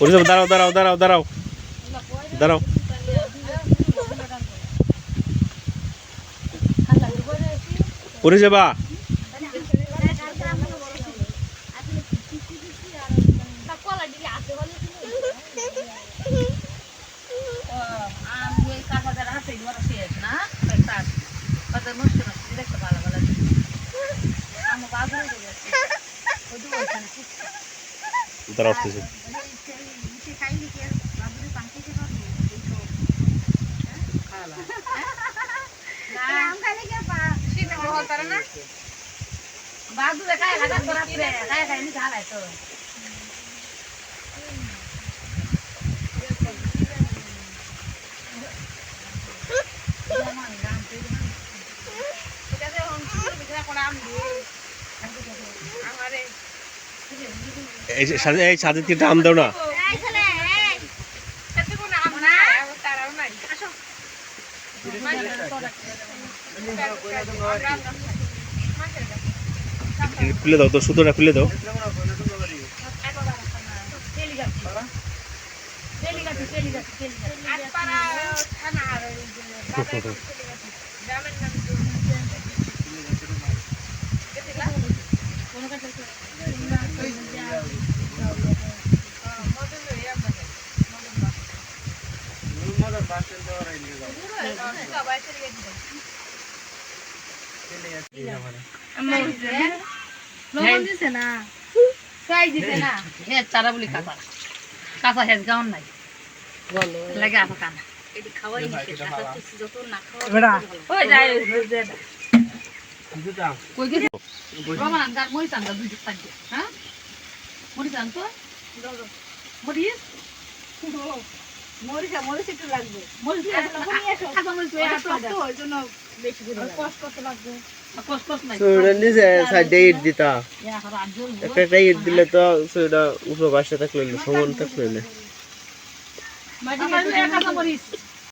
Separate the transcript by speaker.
Speaker 1: পরিষেবা দাঁড়াও দাঁড়াও দাঁড়াও দাঁড়াও। দাঁড়াও। পরিষেবা দাঁড়াও আসতেছে
Speaker 2: বাদুরে
Speaker 1: এই সাজে তিনটা আম দাও না এটা খুলে দাও তো সুতোটা খুলে দাও।
Speaker 2: লবণ চারা বলি কাঁচা কাঁচা হেজ গাউন নাই লাগে আপা কানা এটি খাওয়াই যত না খাওয়া মরিচ আনগার দুই থাকবে হ্যাঁ মরিচ আন মরিচ
Speaker 3: মরিচা মরিচ একটু লাগবে।
Speaker 2: মরিচ
Speaker 4: একটা একটা ইট দিলে তো সোয়েটার উপরে বাসা থাকলে না, সমান থাকলে না।